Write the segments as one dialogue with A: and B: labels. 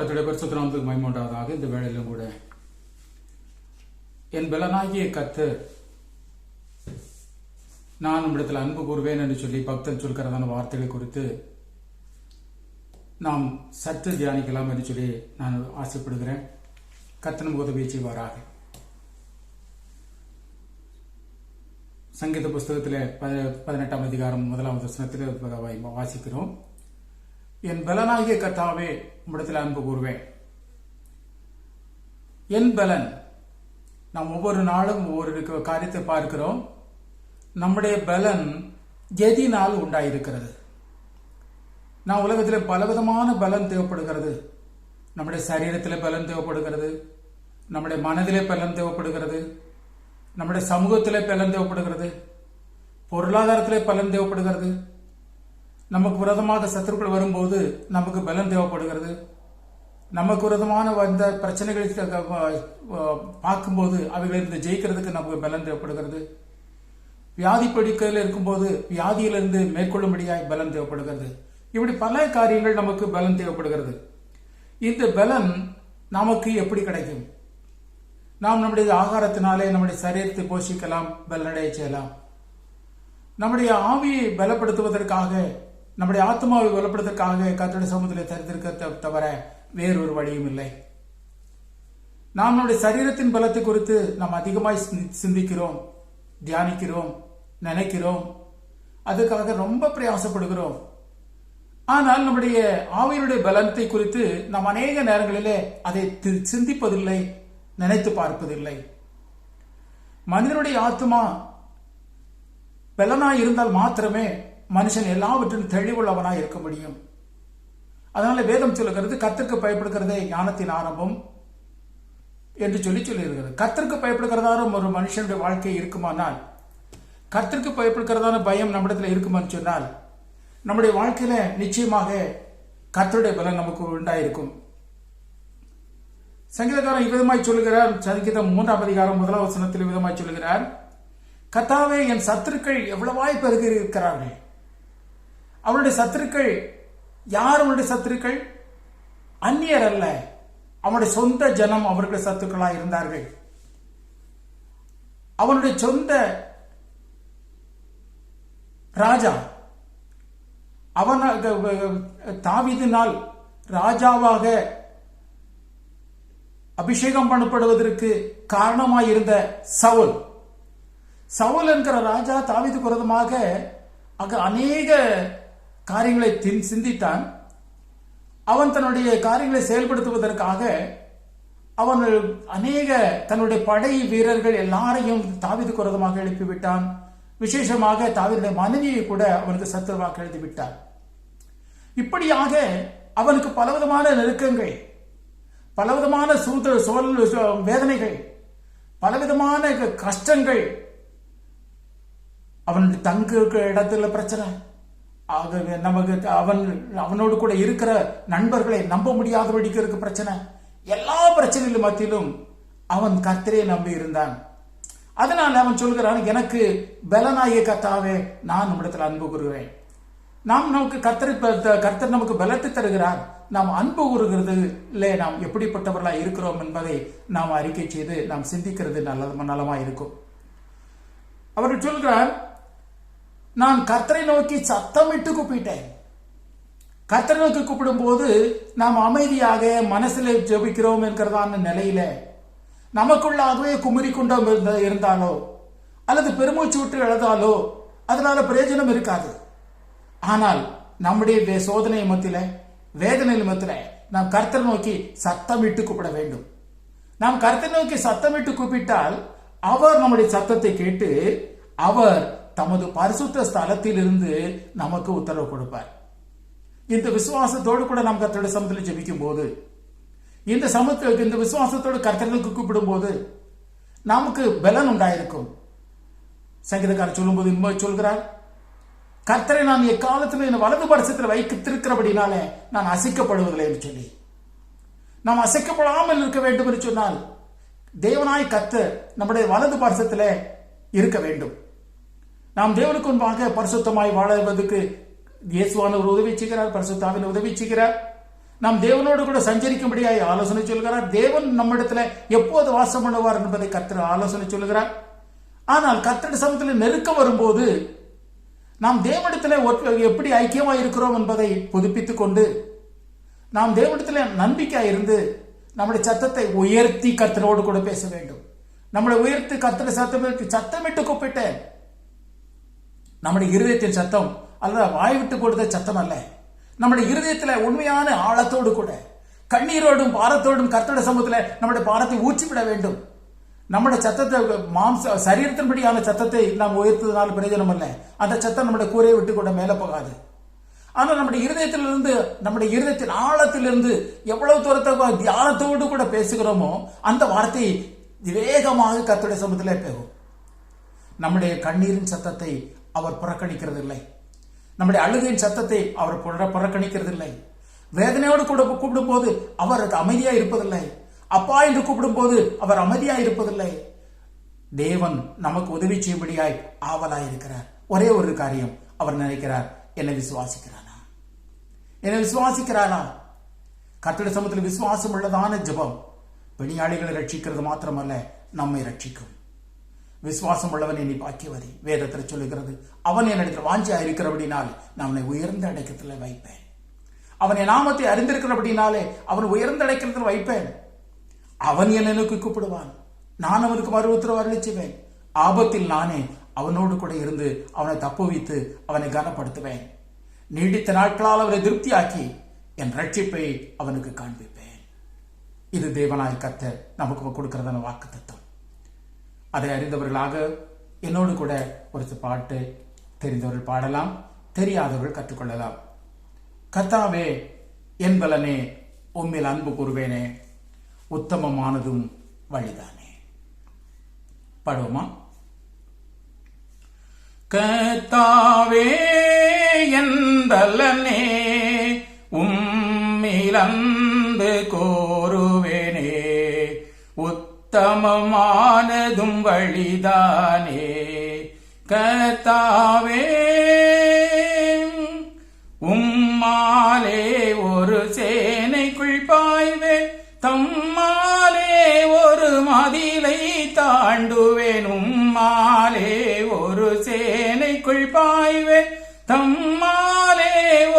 A: கத்துடைய பரிசுத்த நாமத்துக்கு மயமூண்டாவதாக இந்த வேளையிலும் கூட. என் பலனாகிய கத்து நான் உம்மிடத்தில் அன்பு கூறுவேன் என்று சொல்லி பக்தன் சொல்கிறதான வார்த்தைகளை குறித்து நாம் சற்று தியானிக்கலாம் என்று சொல்லி நான் ஆசைப்படுகிறேன். கத்தனும் உதவி செய்வாராக. சங்கீத புஸ்தகத்தில் பதினெட்டாம் அதிகாரம் முதலாம் வசனத்தில் வாசிக்கிறோம். என் பலனாகிய கத்தாவே உம்மிடத்தில் அன்பு கூறுவேன். என் பலன் நாம் ஒவ்வொரு நாளும் ஒவ்வொரு காரியத்தை பார்க்கிறோம். நம்முடைய பலன் எதினால் உண்டாயிருக்கிறது. நான் உலகத்தில் பலவிதமான பலன் தேவைப்படுகிறது. நம்முடைய சரீரத்தில் பலன் தேவைப்படுகிறது. நம்முடைய மனதிலே பலன் தேவைப்படுகிறது. நம்முடைய சமூகத்திலே பலன் தேவைப்படுகிறது. பொருளாதாரத்திலே பலன் தேவைப்படுகிறது. நமக்கு விரதமாக சத்துருக்கள் வரும்போது நமக்கு பலம் தேவைப்படுகிறது. நமக்கு விரதமான வந்த பிரச்சனைகளை பார்க்கும்போது அவைகளிலிருந்து ஜெயிக்கிறதுக்கு நமக்கு பலம் தேவைப்படுகிறது. வியாதி படுக்கையில் இருக்கும்போது வியாதியிலிருந்து மேற்கொள்ளும்படியாய் பலம் தேவைப்படுகிறது. இப்படி பல காரியங்கள் நமக்கு பலம் தேவைப்படுகிறது. இந்த பலன் நமக்கு எப்படி கிடைக்கும்? நாம் நம்முடைய ஆகாரத்தினாலே நம்முடைய சரீரத்தை போஷிக்கலாம் பலனடைய செய்யலாம். நம்முடைய ஆவியை பலப்படுத்துவதற்காக நம்முடைய ஆத்மாவை பலப்படுத்துவதற்காக கத்தோடைய சமூகத்தில் தரித்திருக்க தவிர வேறொரு வழியும் இல்லை. நாம் நம்முடைய சரீரத்தின் பலத்தை குறித்து நாம் அதிகமாய் சிந்திக்கிறோம் தியானிக்கிறோம் நினைக்கிறோம். அதுக்காக ரொம்ப பிரயாசப்படுகிறோம். ஆனால் நம்முடைய ஆவியினுடைய பலத்தை குறித்து நாம் அநேக நேரங்களிலே அதை தி- சிந்திப்பதில்லை நினைத்து பார்ப்பதில்லை. மனிதனுடைய ஆத்மா பலனாய் இருந்தால் மாத்திரமே மனுஷன் எல்லாவற்றிலும் தெளிவுள்ளவனாய் இருக்க முடியும். அதனால வேதம் சொல்லுகிறது கத்திற்கு பயப்படுகிறதே ஞானத்தின் ஆரம்பம் என்று சொல்லி சொல்லியிருக்கிறது. கத்திற்கு பயப்படுகிறதான ஒரு மனுஷனுடைய வாழ்க்கை இருக்குமானால் கத்திற்கு பயப்படுகிறதான பயம் நம்மிடத்தில் இருக்குமான்னு சொன்னால் நம்முடைய வாழ்க்கையில நிச்சயமாக கத்தருடைய பலன் நமக்கு உண்டாயிருக்கும். சங்கீதக்காரன் இவ்விதமாய் சொல்லுகிறார். சங்கீதம் மூன்றாம் அதிகாரம் முதலாவசனத்தில் விதமாய் சொல்லுகிறார். கத்தாவே என் சத்துருக்கள் எவ்வளவாய் பெருகி இருக்கிறார்கள்? அவருடைய சத்துருக்கள் யார் அவனுடைய சத்துருக்கள்? அந்நியர் அல்ல. அவனுடைய சொந்த ஜனம் அவர்களுடைய சத்துக்களாக இருந்தார்கள். அவனுடைய சொந்த ராஜா அவன் தாவிதினால் ராஜாவாக அபிஷேகம் பண்ணப்படுவதற்கு காரணமாயிருந்த சவுல். சவுல் என்கிற ராஜா தாவிது விரோதமாக அங்கு அநேக காரியங்களை சிந்தித்தான். அவன் தன்னுடைய காரியங்களை செயல்படுத்துவதற்காக அவன் அநேக தன்னுடைய படை வீரர்கள் எல்லாரையும் தாவிது குரதமாக எழுப்பிவிட்டான். விசேஷமாக தாவீதுடைய மனைவியை கூட அவனுக்கு சத்துருவாக எழுதி விட்டான் இப்படியாக அவனுக்கு பலவிதமான நெருக்கங்கள் பலவிதமான சூத சோல் வேதனைகள் பலவிதமான கஷ்டங்கள். அவனுடைய தங்கு இடத்துல பிரச்சனை. அது நமக்கு அவன் அவனோடு கூட இருக்கிற நண்பர்களை நம்ப முடியாதபடிக்கு இருக்க பிரச்சனை. எல்லா பிரச்சனைகளும் மத்தியிலும் அவன் கர்த்தரே நம்பி இருந்தான். அதனால அவன் சொல்கிறான் எனக்கு பலனாகிய கத்தாவே நான் நம்மிடத்தில் அன்பு கூறுவேன். நாம் நமக்கு கர்த்தரை கர்த்தர் நமக்கு பலத்தை தருகிறார். நாம் அன்பு கூறுகிறது இல்லை நாம் எப்படிப்பட்டவர்களா இருக்கிறோம் என்பதை நாம் அறிக்கை செய்து நாம் சிந்திக்கிறது நல்ல நலமா இருக்கும். அவர் சொல்கிறார் நான் கர்த்தரை நோக்கி சத்தமிட்டு கூப்பிட்டேன். கர்த்தரை நோக்கி கூப்பிடும்போது நாம் அமைதியாக மனசில் ஜெபிக்கிறோம் என்கிறதான நிலையில. நமக்குள்ளாகவே குமரி கொண்டோம் இருந்தாலோ அல்லது பெருமூச்சு விட்டு எழுதாலோ அதனால பிரயோஜனம் இருக்காது. ஆனால் நம்முடைய வே- சோதனை மத்தியில வேதனை மத்தியில நாம் கர்த்தரை நோக்கி சத்தமிட்டு கூப்பிட வேண்டும். நாம் கர்த்தரை நோக்கி சத்தமிட்டு கூப்பிட்டால் அவர் நம்முடைய சத்தத்தை கேட்டு அவர் தமது பரிசுத்த ஸ்தலத்திலிருந்து நமக்கு உத்தரவு கொடுப்பார். இந்த விசுவாசத்தோடு கூட நாம் கர்த்தருடைய சமத்தில் ஜெபிக்கும் போது இந்த சமத்துக்கு இந்த விசுவாசத்தோடு கர்த்தர்களுக்கு கூப்பிடும் போது நமக்கு பலன் உண்டாயிருக்கும். சங்கீதக்காரர் சொல்லும்போது இன்னும் சொல்கிறார் கர்த்தரை நான் எக்காலத்தில் என் வலது பரிசத்தில் வைத்திருக்கிறபடினாலே நான் அசைக்கப்படுவதில்லை என்று சொல்லி. நாம் அசைக்கப்படாமல் இருக்க வேண்டும் என்று சொன்னால் தேவனாய் கர்த்தர் நம்முடைய வலது பரிசத்தில் இருக்க வேண்டும். நாம் தேவனுக்கு முன்பாக பரிசுத்தமாய் வாழ்வதற்கு இயேசுவானவர் உதவி செய்கிறார் பரிசுத்தாவின் உதவி செய்கிறார். நாம் தேவனோடு கூட சஞ்சரிக்கும்படியாய் ஆலோசனை சொல்கிறார். தேவன் நம்மிடத்துல எப்போது வாசம் பண்ணுவார் என்பதை கத்திர ஆலோசனை சொல்கிறார். ஆனால் கத்திர சமூகத்தில் நெருக்கம் வரும்போது நாம் தேவனிடத்துல எப்படி ஐக்கியமா இருக்கிறோம் என்பதை புதுப்பித்துக் கொண்டு நாம் தேவனிடத்துல நம்பிக்கையாக இருந்து நம்முடைய சத்தத்தை உயர்த்தி கர்த்தரோடு கூட பேச வேண்டும். நம்மளை உயர்த்தி கர்த்தரை சத்தமிட்டு சத்தமிட்டு கூப்பிட்டேன். நம்முடைய இருதயத்தின் சத்தம் அல்லது வாய் விட்டு கொடுத்த சத்தம் அல்ல. நம்முடைய இருதயத்தில் உண்மையான ஆழத்தோடு கூட கண்ணீரோடும் பாரத்தோடும் கர்த்தட சமூகத்தில் நம்முடைய பாரத்தை ஊற்றிவிட வேண்டும். நம்முடைய சத்தத்தை மாம்ச சரீரத்தின்படியான சத்தத்தை நாம் உயர்த்ததுனால பிரயோஜனம் அல்ல. அந்த சத்தம் நம்முடைய கூரையை விட்டு கூட மேலே போகாது. ஆனால் நம்முடைய இருதயத்திலிருந்து நம்முடைய இருதயத்தின் ஆழத்திலிருந்து எவ்வளவு தூரத்தை தியானத்தோடு கூட பேசுகிறோமோ அந்த வார்த்தை வேகமாக கத்துடைய சமூகத்தில் போகும். நம்முடைய கண்ணீரின் சத்தத்தை அவர் புறக்கணிக்கிறதில்லை. நம்முடைய அழுகையின் சத்தத்தை அவர் புறக்கணிக்கிறதில்லை. வேதனையோடு கூட கூப்பிடும் போது அவர் அமைதியா இருப்பதில்லை. அப்பா என்று கூப்பிடும் போது அவர் அமைதியா இருப்பதில்லை. தேவன் நமக்கு உதவி செய்யும்படியாய் ஆவலாய் இருக்கிறார் ஒரே ஒரு காரியம் அவர் நினைக்கிறார். என்னை விசுவாசிக்கிறானா? என்னை விசுவாசிக்கிறானா? கர்த்தருடைய சமூகத்தில் விசுவாசம் உள்ளதான ஜெபம். பணியாளிகளை ரட்சிக்கிறது மாத்திரமல்ல நம்மை ரட்சிக்கும். விசுவாசம் உள்ளவன் என்னை பாக்கியவதி. வேதத்தில் சொல்லுகிறது அவன் என்னிடத்தில் வாஞ்சியா இருக்கிறபடினால் நான் அவனை உயர்ந்த அடைக்கத்தில் வைப்பேன். அவன் என் நாமத்தை அறிந்திருக்கிறபடினாலே அவன் உயர்ந்த அடைக்கலத்தில் வைப்பேன். அவன் என்னை நோக்கி கூப்பிடுவான். நான் அவனுக்கு மறு உத்தரவு அருளிச்சுவேன் ஆபத்தில் நானே அவனோடு கூட இருந்து அவனை தப்புவித்து அவனை கனப்படுத்துவேன். நீடித்த நாட்களால் அவனை திருப்தியாக்கி என் ரட்சிப்பை அவனுக்கு காண்பிப்பேன். இது தேவனாய் கத்தர் நமக்கு கொடுக்கிறதான வாக்கு தத்துவம் அதை அறிந்தவர்களாக என்னோடு கூட ஒரு பாட்டு தெரிந்தவர்கள் பாடலாம் தெரியாதவர்கள் கற்றுக்கொள்ளலாம். கர்த்தாவே என் பலனே உம்மில் அன்பு கூறுவேனே உத்தமமானதும் வழிதானே. பாடுவோமா? கர்த்தாவே என் பலனே உம்மில் அன்பு கோ உத்தமமானதும் வழிதானே. கத்தாவே உம்மாலே ஒரு சேனைக்குள் பாய்வே தம்மாலே ஒரு மதிலை தாண்டுவேன். உம்மாலே ஒரு சேனைக்குள் பாய்வே தம்மாலே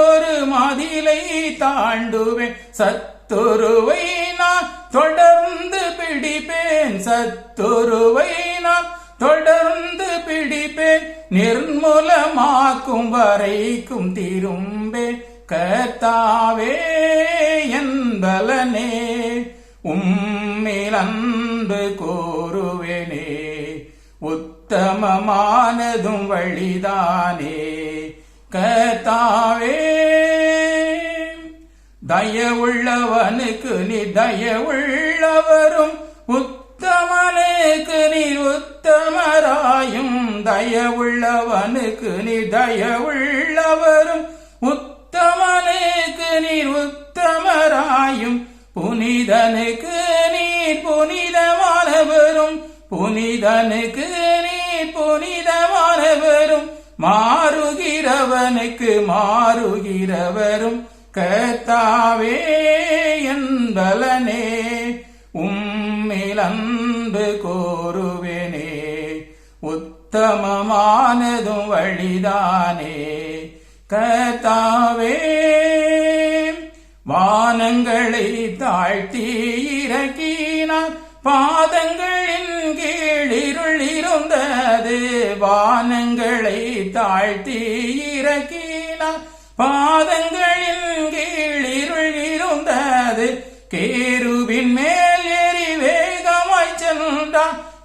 A: ஒரு மதிலை தாண்டுவேன். சத்துருவை நான் தொடர்ந்து பிடிப்பேன். சத்துருவை நான் தொடர்ந்து பிடிப்பேன். நிர்மூலமாக்கும் வரைக்கும் திரும்பே கத்தாவே என்பலனே பலனே கூறுவேனே. உத்தமமானதும் வழிதானே. கர்த்தாவே தயவுள்ளவனுக்கு நீ தயவுள்ளவரும் உத்தமனுக்கு நீ உத்தமராயும் தயவுள்ளவனுக்கு நீ தயவுள்ளவரும். உத்தமனுக்கு நீர் உத்தமராயும் புனிதனுக்கு நீர் புனிதமானவரும். புனிதனுக்கு நீர் புனிதமானவரும். மாறுகிறவனுக்கு மாறுகிறவரும். கர்த்தாவே என்பலனே உம்மில் அன்பு கோருவேனே உத்தமமானதும் வழிதானே. கத்தாவே வானங்களை தாழ்த்தி இறக்கினார் பாதங்களின் கீழிருள் இருந்தது வானங்களை தாழ்த்தி இறக்கினார் பாதங்கள்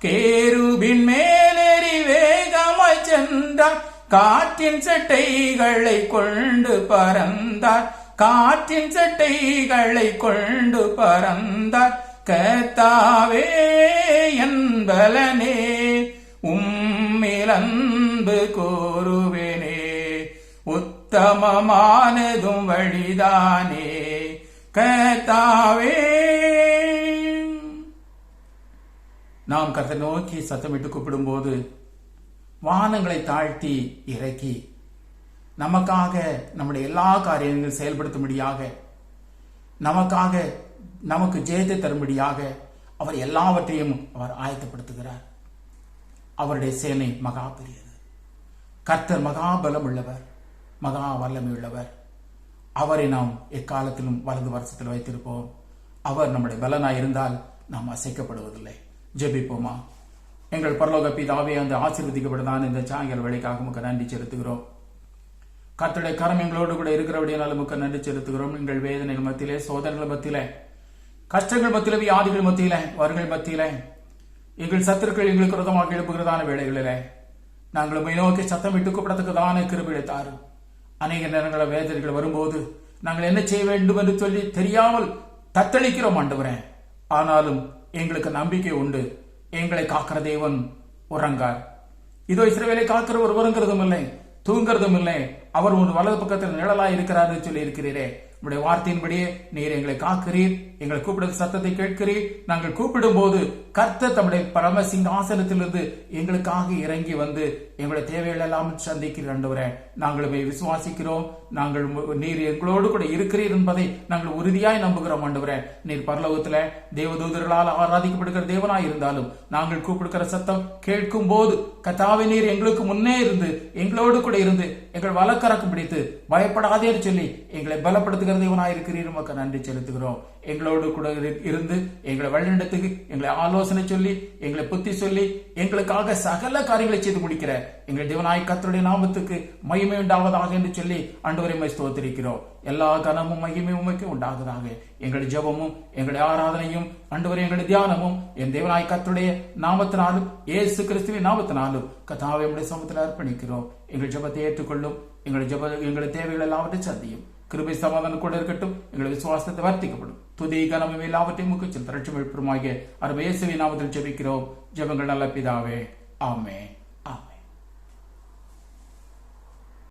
A: கேருபின் மேலேறி வேகமாய் சென்றார். காற்றின் சட்டைகளை கொண்டு பறந்தார். காற்றின் சட்டைகளை கொண்டு பறந்தார். கத்தாவே என்பலனே உம்மிலன்பு கூறுவேனே உத்தமமானதும் வழிதானே. கத்தாவே நாம் கத்தை நோக்கி சத்தமிட்டு கூப்பிடும்போது வானங்களை தாழ்த்தி இறக்கி நமக்காக நம்முடைய எல்லா காரியங்களும் செயல்படுத்தும்படியாக நமக்காக நமக்கு ஜெயத்தை தரும்படியாக அவர் எல்லாவற்றையும் அவர் ஆயத்தப்படுத்துகிறார். அவருடைய சேனை மகா பெரியது. கர்த்தர் மகாபலம் உள்ளவர் மகா வல்லமை உள்ளவர் அவரை நாம் எக்காலத்திலும் வலது வருஷத்தில் வைத்திருப்போம். அவர் நம்முடைய பலனாய் இருந்தால் நாம் அசைக்கப்படுவதில்லை. ஜெபிப்போமா? எங்கள் பரலோக பிதாவே அந்த ஆசீர்வதிக்கப்பட்டதான இந்த சாயங்கால வேலைக்காக உமக்கு நன்றி செலுத்துகிறோம். கர்த்தருடைய கரம் எங்களோடு கூட இருக்கிறபடியால் உமக்கு நன்றி செலுத்துகிறோம். எங்கள் வேதனைகள் மத்தியிலே சோதனைகள் மத்தியிலே கஷ்டங்கள் மத்தியில வியாதிகள் மத்தியில வருகள் மத்தியில எங்கள் சத்துருக்கள் எங்களுக்கு விரதமாக எழுப்புகிறதான வேலைகளில நாங்கள் மை நோக்கி சத்தமிட்டு கூப்பிடத்தக்கதான கிருபிடை தாரும். அநேக நேரங்களில் வேதனைகள் வரும்போது நாங்கள் என்ன செய்ய வேண்டும் என்று சொல்லி தெரியாமல் தத்தளிக்கிறோம் ஆண்டவரே. ஆனாலும் எங்களுக்கு நம்பிக்கை உண்டு. எங்களை காக்கிற தேவன் உறங்கார். இதோ இஸ்ரேவேலை காக்கிறவர் உறங்குறதும் இல்லை தூங்குறதும் இல்லை அவர் உன் வலது பக்கத்தில் நிழலாய் இருக்கிறார் சொல்லி இருக்கிறீரே உடைய வார்த்தையின்படியே நீர் எங்களை காக்கிறீர். எங்களை கூப்பிடும் சத்தத்தை கேட்கிறீர். நாங்கள் கூப்பிடும் போது கர்த்த தம்முடைய பரம சிங்காசனத்திலிருந்து எங்களுக்காக இறங்கி வந்து எங்களுடைய தேவைகள் எல்லாம் சந்திக்கிற ஆண்டவரே. நாங்கள் விசுவாசிக்கிறோம். நாங்கள் நீர் எங்களோடு கூட இருக்கிறீர் என்பதை நாங்கள் உறுதியாய் நம்புகிறோம் ஆண்டவரே. நீர் பரலோகத்துல தேவதூதர்களால் ஆராதிக்கப்படுகிற தேவனாய் இருந்தாலும் நாங்கள் கூப்பிடுக்கிற சத்தம் கேட்கும் போது கத்தாவே நீர் எங்களுக்கு முன்னே இருந்து எங்களோடு கூட இருந்து எங்கள் வழக்கறக்கு பிடித்து பயப்படாதே சொல்லி எங்களை நடத்துகிற தேவனாய் இருக்கிறீர் உமக்கு நன்றி செலுத்துகிறோம். எங்களோடு கூட இருந்து எங்களை வழிநடத்துக்கு எங்களை ஆலோசனை சொல்லி எங்களை புத்தி சொல்லி எங்களுக்காக சகல காரியங்களை செய்து முடிக்கிற எங்கள் தேவனாய் கத்தருடைய நாமத்துக்கு மகிமை உண்டாவதாக என்று சொல்லி அன்றுவரை ஸ்தோத்திருக்கிறோம். எல்லா கனமும் மகிமையும் உமைக்கு உண்டாகுதாக எங்கள் ஜெபமும் எங்களுடைய ஆராதனையும் அன்றுவரை எங்களுடைய தியானமும் என் தேவனாய் கத்தருடைய நாமத்தினாலும் ஏசு கிறிஸ்துவின் நாமத்தினாலும் கதாவை நம்முடைய சமத்தில் அர்ப்பணிக்கிறோம். எங்கள் ஜெபத்தை ஏற்றுக்கொள்ளும். எங்கள் ஜப எங்களுடைய தேவைகள் எல்லாவற்றையும் சந்தியும். கிருபை சமாதானம் கூட இருக்கட்டும் எங்கள் விசுவாசத்தை வர்த்திக்கப்படும். துதி கனமும் எல்லாவற்றையும் முக்கிய திரட்சி எழுப்புமாகிய அருமையேசுவின் நாமத்தில் ஜெபிக்கிறோம். ஜெபங்கள் நல்ல பிதாவே. ஆமே